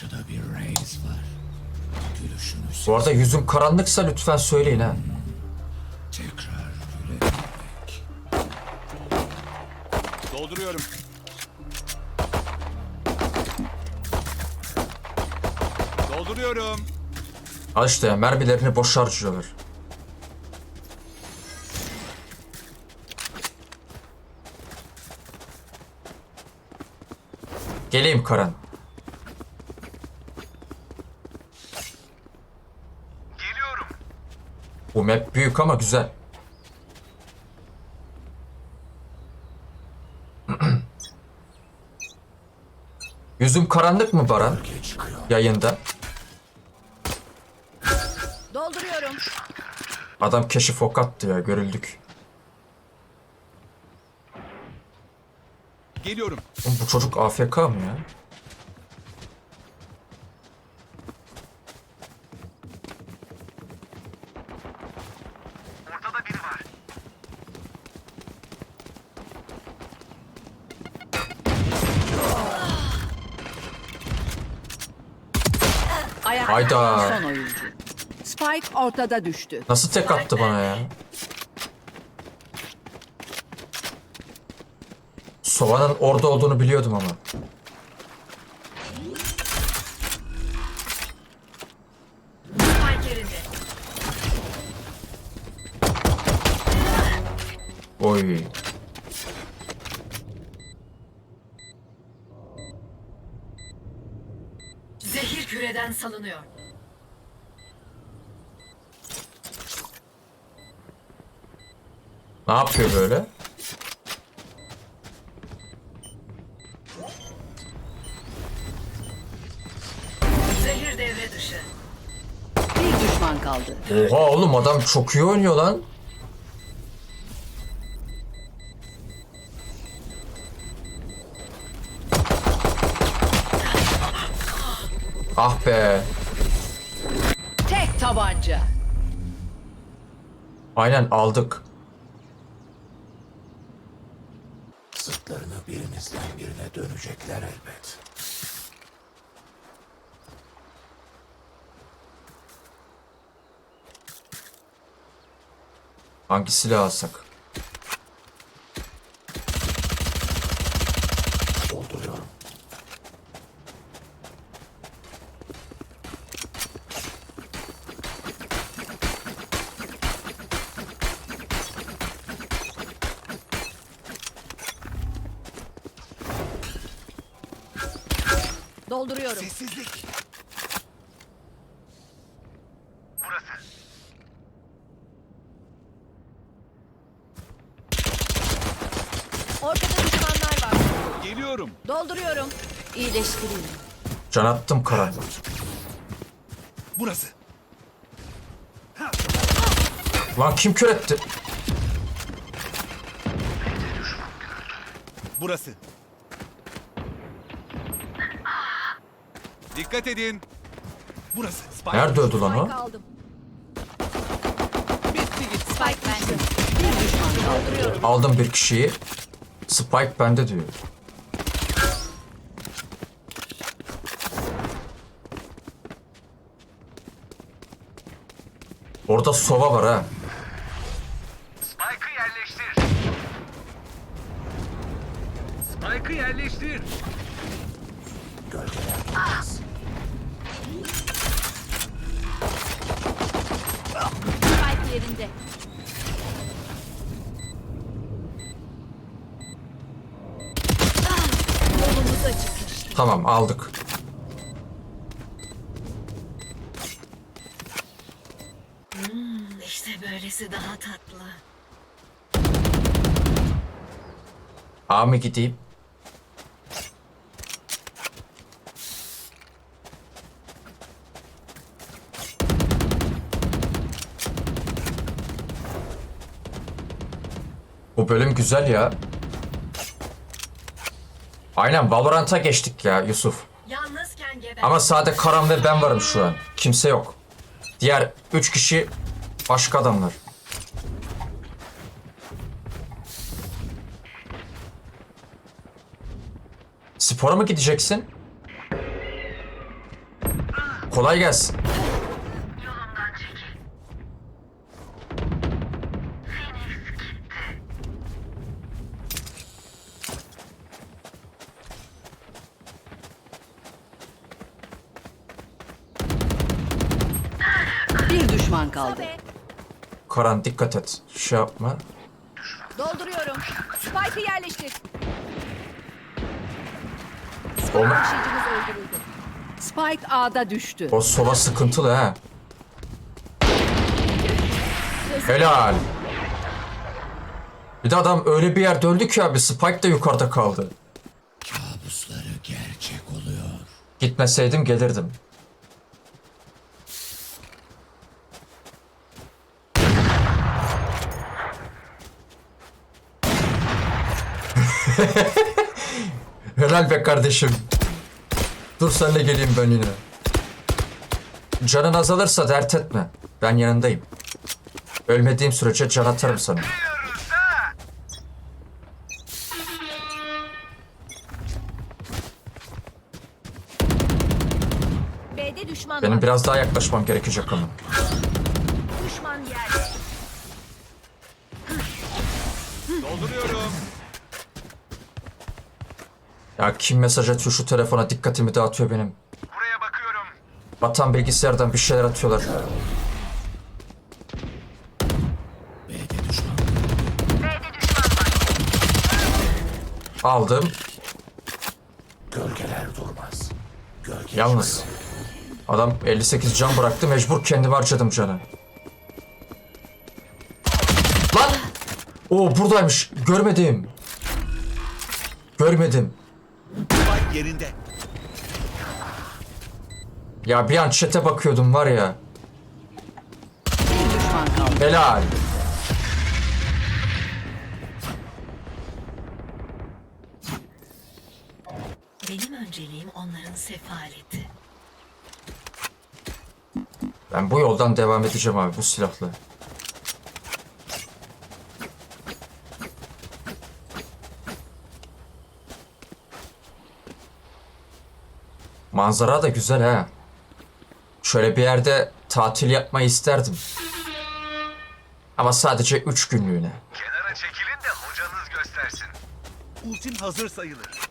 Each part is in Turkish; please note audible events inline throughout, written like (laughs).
Karşıda bir reis var. Gülüşünü Bu arada yüzüm karanlıksa lütfen söyleyin ha. tekrar gülebilmek. Dolduruyorum. Dolduruyorum. Al işte ya mermilerini boş harcıyorlar. Geleyim Karan. Bu map büyük ama güzel. (clears throat) Yüzüm karanlık mı Baran? Yayında. Dolduruyorum. Adam keşif ok attı ya görüldük. Geliyorum. Oğlum bu çocuk AFK mı ya? Hayda. son oyuncu. Spike ortada düştü. Nasıl tek attı bana ya? Sova'nın orada olduğunu biliyordum ama. Oy. Küreden salınıyor. Ne yapıyor böyle? Zehir devre dışı. Bir düşman kaldı. Oha oğlum adam çok iyi oynuyor lan. Tek tabanca. Aynen aldık. Sırtlarını birimizden birine dönecekler elbet. Hangi silah alsak? Burası. Ortada düşmanlar var. Geliyorum. Dolduruyorum. İyileştireyim. Can attım Karan. Burası. Lan kim kör etti? Burası. Dikkat edin. Burası. Spike. Nerede öldü lan o? Spike aldım. Spike bende. Aldım bir kişiyi. Spike bende diyor. Orada sova var ha. Spike'ı yerleştir. Spike'ı yerleştir. Spike yerinde. Tamam aldık. İşte böylesi daha tatlı. A mı gideyim? Bu bölüm güzel ya. Aynen Valorant'a geçtik ya Yusuf. Yalnızken geber. Ama sadece Karan ve ben varım şu an. Kimse yok. Diğer üç kişi başka adamlar. Spora mı gideceksin? Kolay gelsin. Karan dikkat et. Şey yapma. Dolduruyorum. Spike'ı yerleştir. O, Taşıyıcımız öldürüldü. Spike A'da düştü. o sola sıkıntılı ha. Helal. Bir de adam öyle bir yerde öldü ki abi Spike de yukarıda kaldı. Kabusları gerçek oluyor. Gitmeseydim gelirdim. (laughs) Helal be kardeşim. Dur sen de geleyim ben yine. Canın azalırsa dert etme. Ben yanındayım. Ölmediğim sürece can atarım sana. Benim biraz daha yaklaşmam gerekecek ama. Ya kim mesaj atıyor şu telefona dikkatimi dağıtıyor benim. Buraya bakıyorum. Vatan bilgisayardan bir şeyler atıyorlar. B'de düşman. Aldım. Gölgeler durmaz. Gölge Yalnız adam 58 can bıraktı mecbur kendime harcadım canı. Lan! Oo buradaymış. Görmedim. Görmedim. Yerinde. Ya bir an chat'e bakıyordum var ya. Bir düşman kaldı. Helal. Benim önceliğim onların sefaleti. Ben bu yoldan devam edeceğim abi bu silahla. Manzara da güzel ha. Şöyle bir yerde tatil yapmayı isterdim. Ama sadece üç günlüğüne. Kenara çekilin de hocanız göstersin. Ultim hazır sayılır.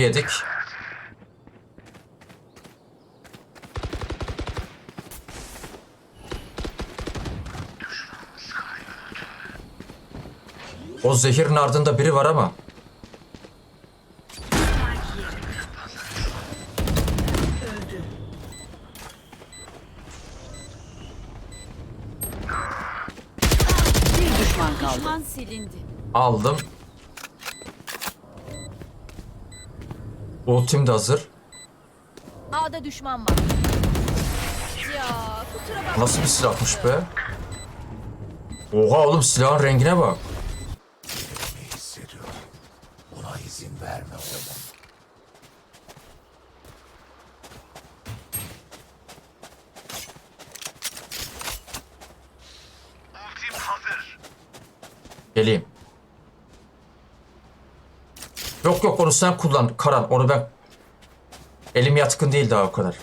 Yedik. O zehirin ardında biri var ama. Bir düşman kaldı. Düşman silindi. Aldım. Ultim de hazır. A'da düşman var. Ya kusura bakma. Nasıl bir silahmış be? Oha oğlum silahın rengine bak. ne hissediyorum. Buna izin verme oğlum. Ultim hazır. Geleyim. Yok yok onu sen kullan Karan onu ben... Elim yatkın değil daha o kadar.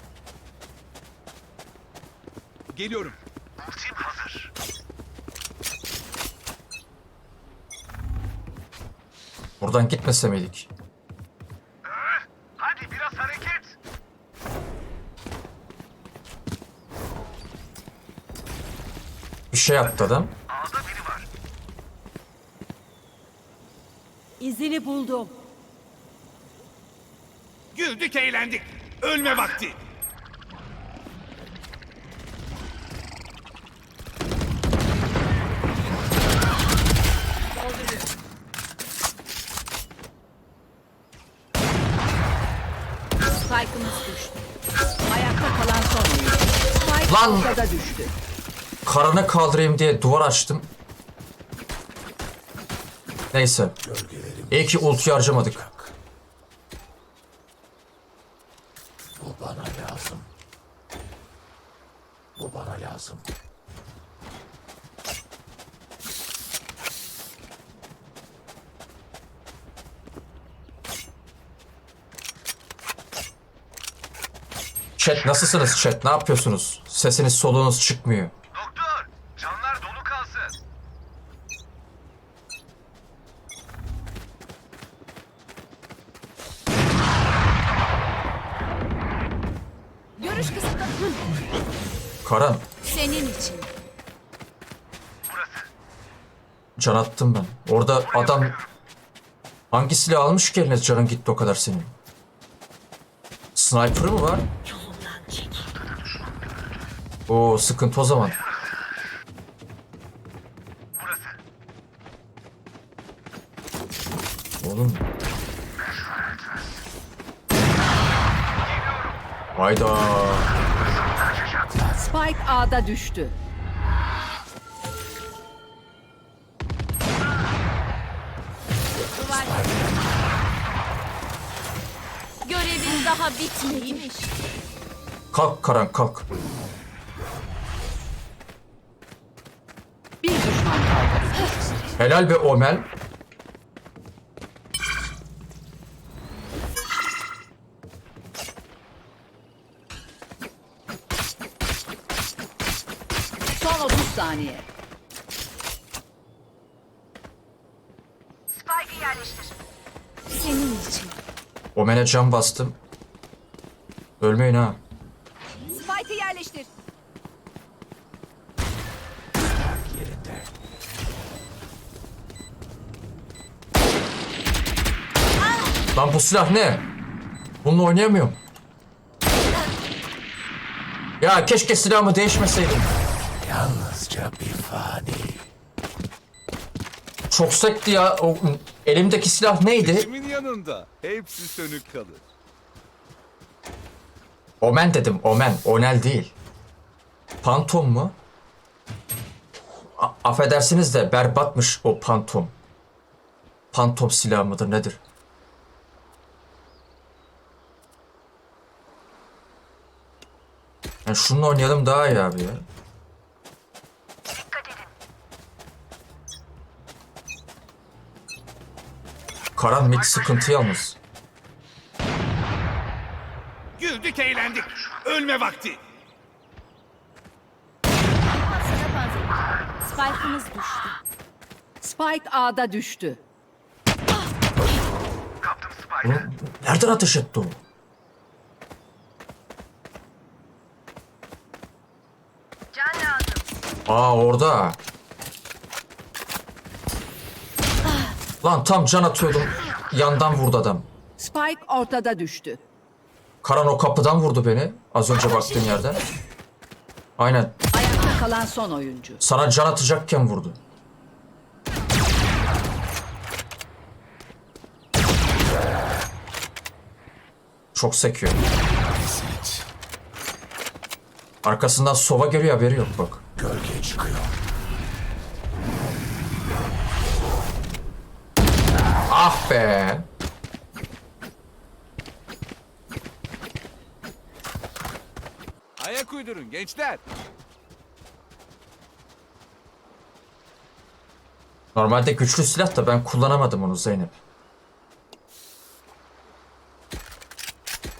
Geliyorum. Ultim hazır. Buradan gitmese miydik? Hadi biraz hareket. Bir şey yaptı adam. A'da biri var. İzini buldum. Güldük eğlendik. Ölme vakti. Spike'ımız düştü. Ayakta kalan son oyuncu. Spike Lan! ortada düştü. Kaldırayım diye duvar açtım. Neyse. İyi ki ulti harcamadık. Bu bana lazım. Bu bana lazım. Chat nasılsınız chat? Ne yapıyorsunuz? Sesiniz soluğunuz çıkmıyor. Karan, Senin için. can attım ben. Orada adam hangi silah almış ki eline canın gitti o kadar senin? Sniper mı var? Oo sıkıntı o zaman. Oğlum. Hayda. Spike A'da düştü. Görevin daha bitmeymiş. Kalk Karan kalk. Bir düşman kaldı. Helal be Omel. Son 30 saniye. Spike'ı yerleştir. Senin için. Omel'e can bastım. Ölmeyin ha. Spike'ı yerleştir. Yerinde. Lan bu silah ne? Bununla oynayamıyorum. Ya keşke silahımı değişmeseydim. Fani. Çok sekti ya. O, elimdeki silah neydi? Kimin yanında? Hepsi sönük kalır. Omen dedim. Omen. Onel değil. Pantom mu? A- affedersiniz de berbatmış o pantom. Pantom silahı mıdır nedir? Yani şununla oynayalım daha iyi abi ya. Karan mid sıkıntı yalnız. Güldük eğlendik. Ölme vakti. Panzehir. Spike'ımız düştü. Spike A'da düştü. Nereden ateş etti o? Aa orada. Lan tam can atıyordum. Yandan vurdu adam. Spike ortada düştü. Karan o kapıdan vurdu beni. Az önce baktığın yerden. Aynen. Ayakta kalan son oyuncu. Sana can atacakken vurdu. Çok sekiyor. Arkasından sova geliyor haberi yok bak. Gölge çıkıyor. Ah be. Ayak uydurun gençler. Normalde güçlü silah da ben kullanamadım onu Zeynep.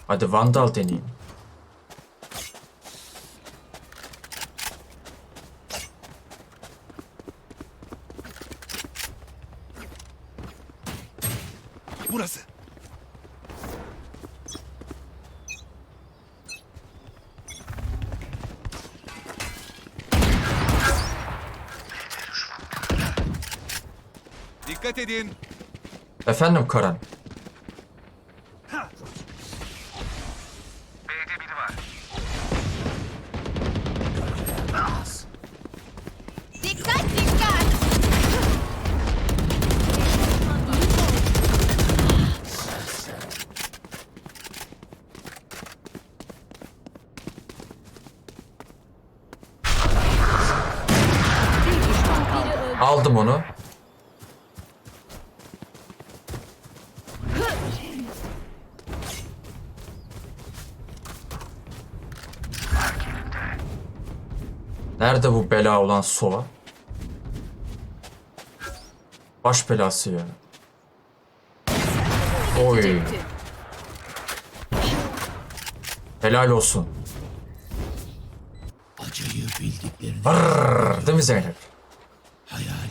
Hadi Vandal deneyeyim. Burası. Dikkat edin. Efendim Karan. Nerede bu bela olan Sova? Baş belası ya. Oy. Helal olsun. Acıyı bildiklerini Brrr, değil mi Zeynep? hayal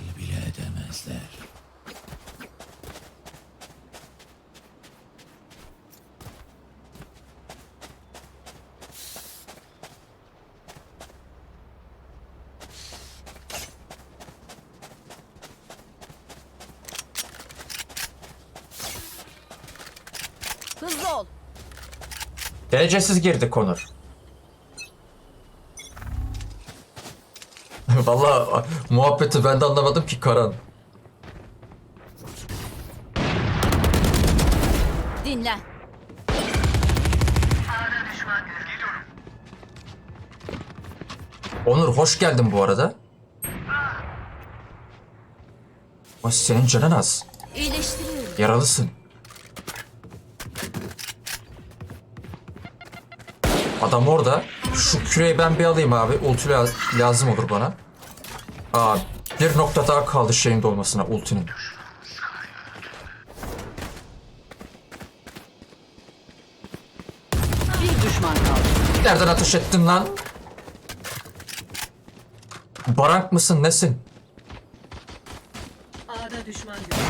Derecesiz girdi Konur. (laughs) Vallahi muhabbeti ben de anlamadım ki Karan. Dinlen. Onur hoş geldin bu arada. Ay senin canın az. İyileştiriyorum. Yaralısın. Adam orada. Şu küreyi ben bir alayım abi. Ulti la- lazım olur bana. Aa, bir nokta daha kaldı şeyin dolmasına ultinin. Bir düşman kaldı. Nereden ateş ettin lan? Barank mısın nesin? A'da düşman görüldü.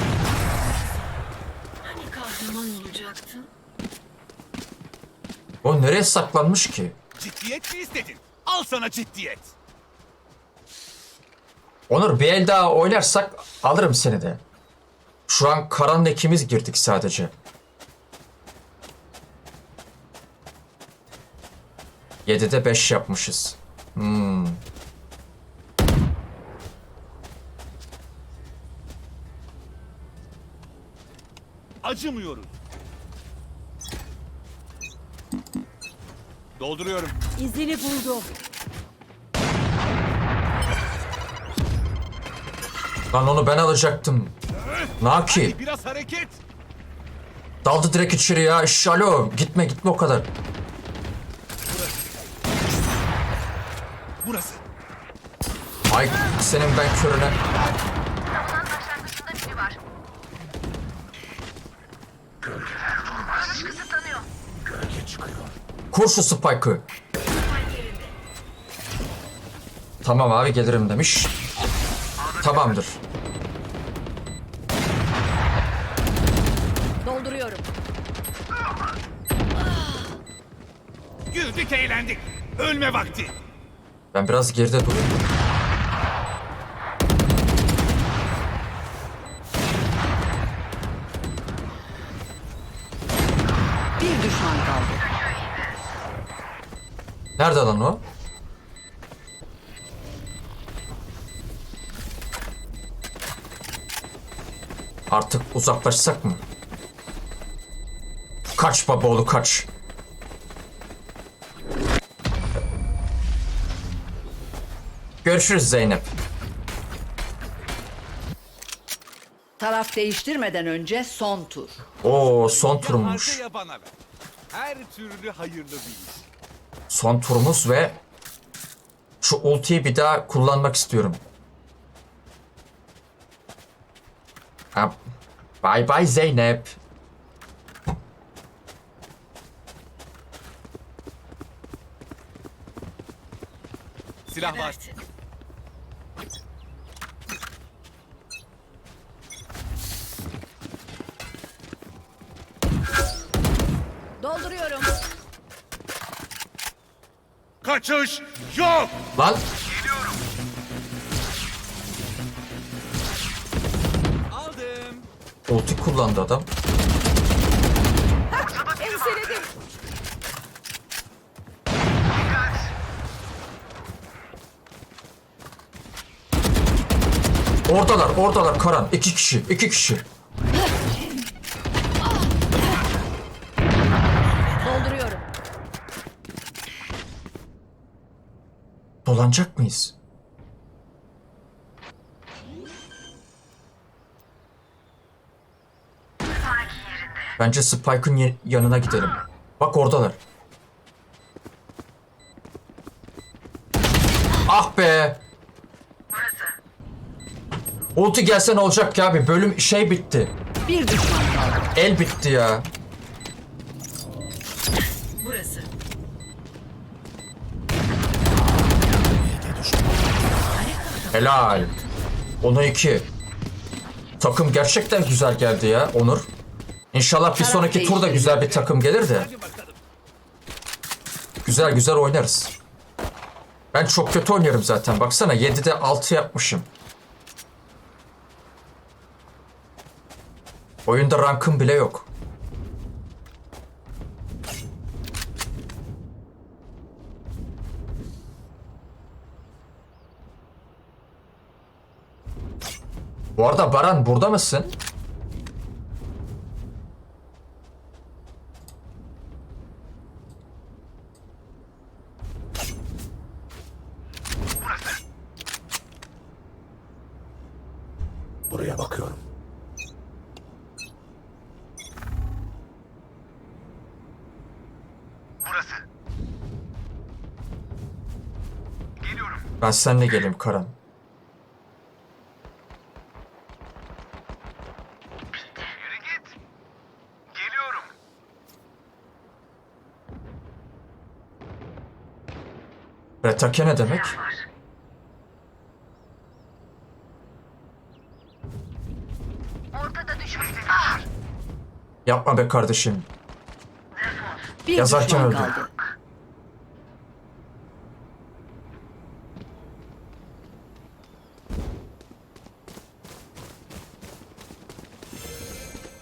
Hani kahraman olacaktın? O nereye saklanmış ki? Ciddiyet mi istedin? Al sana ciddiyet. Onur bir el daha oynarsak alırım seni de. Şu an Karan'la ikimiz girdik sadece. Yedide beş yapmışız. Hmm. Acımıyoruz. Dolduruyorum. İzini buldum. Lan onu ben alacaktım. Naki. Biraz hareket. Daldı direkt içeri ya. İş, alo. Gitme gitme o kadar. Burası. Ay senin ben körüne. Kur şu spike'ı. Tamam abi gelirim demiş. Tamamdır. Dolduruyorum. Güldük eğlendik. Ölme vakti. Ben biraz geride durayım. Bir düşman kaldı. Nerede lan o? Artık uzaklaşsak mı? Kaç babaoğlu kaç. Görüşürüz Zeynep. Taraf değiştirmeden önce son tur. Oo son ver. Her türlü hayırlı bir iş. Son turumuz ve şu ultiyi bir daha kullanmak istiyorum. Ha, Bye bye Zeynep. Silah var. Kaçış yok. Lan Aldım. ulti kullandı adam. Enseledim. Oradalar, oradalar Karan. İki kişi, iki kişi. Dolanacak mıyız? Bence Spike'ın yanına gidelim. Bak oradalar. Ah be. Ulti gelse ne olacak ya abi? Bölüm şey bitti. Bir düşman kaldı. El bitti ya. Helal. Ona iki. Takım gerçekten güzel geldi ya Onur. İnşallah bir sonraki turda güzel bir takım gelir de. Güzel güzel oynarız. Ben çok kötü oynuyorum zaten. Baksana 7'de 6 yapmışım. Oyunda rankım bile yok. Bu arada Baran burada mısın? Buraya bakıyorum. Burası. Geliyorum. Ben seninle geleyim Karan. Retake ne demek? Yapma be kardeşim. Bir Yazarken öldü. kaldı.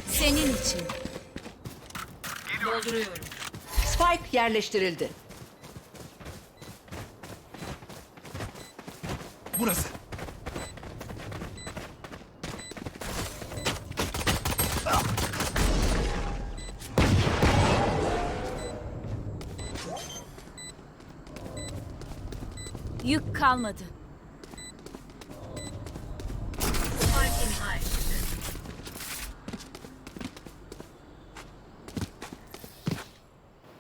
Senin için. Dolduruyorum. Spike yerleştirildi. Burası. Yük kalmadı.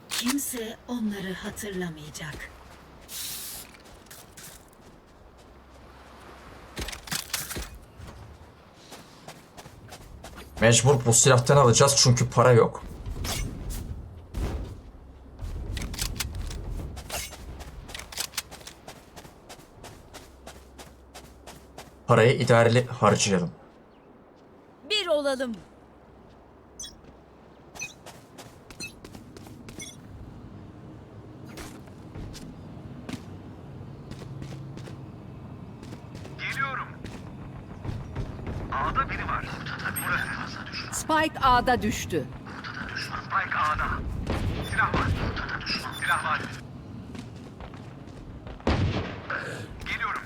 Kimse onları hatırlamayacak. Mecbur bu silahtan alacağız çünkü para yok. Parayı idareli harcayalım. Bir olalım. Geliyorum. A'da biri var. Burası. Spike A'da düştü. Spike A'da. Silah var. Silah var. Geliyorum.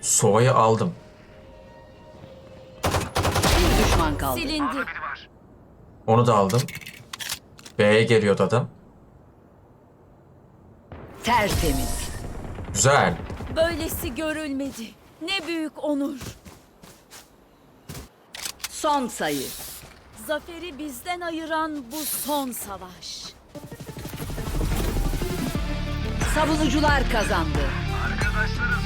Sova'yı aldım. Kaldı. Silindi. Onu da aldım. B'ye geliyordu adam. Tertemiz. Güzel. Böylesi görülmedi. Ne büyük onur. Son sayı. Zaferi bizden ayıran bu son savaş. Savunucular kazandı. Arkadaşlarım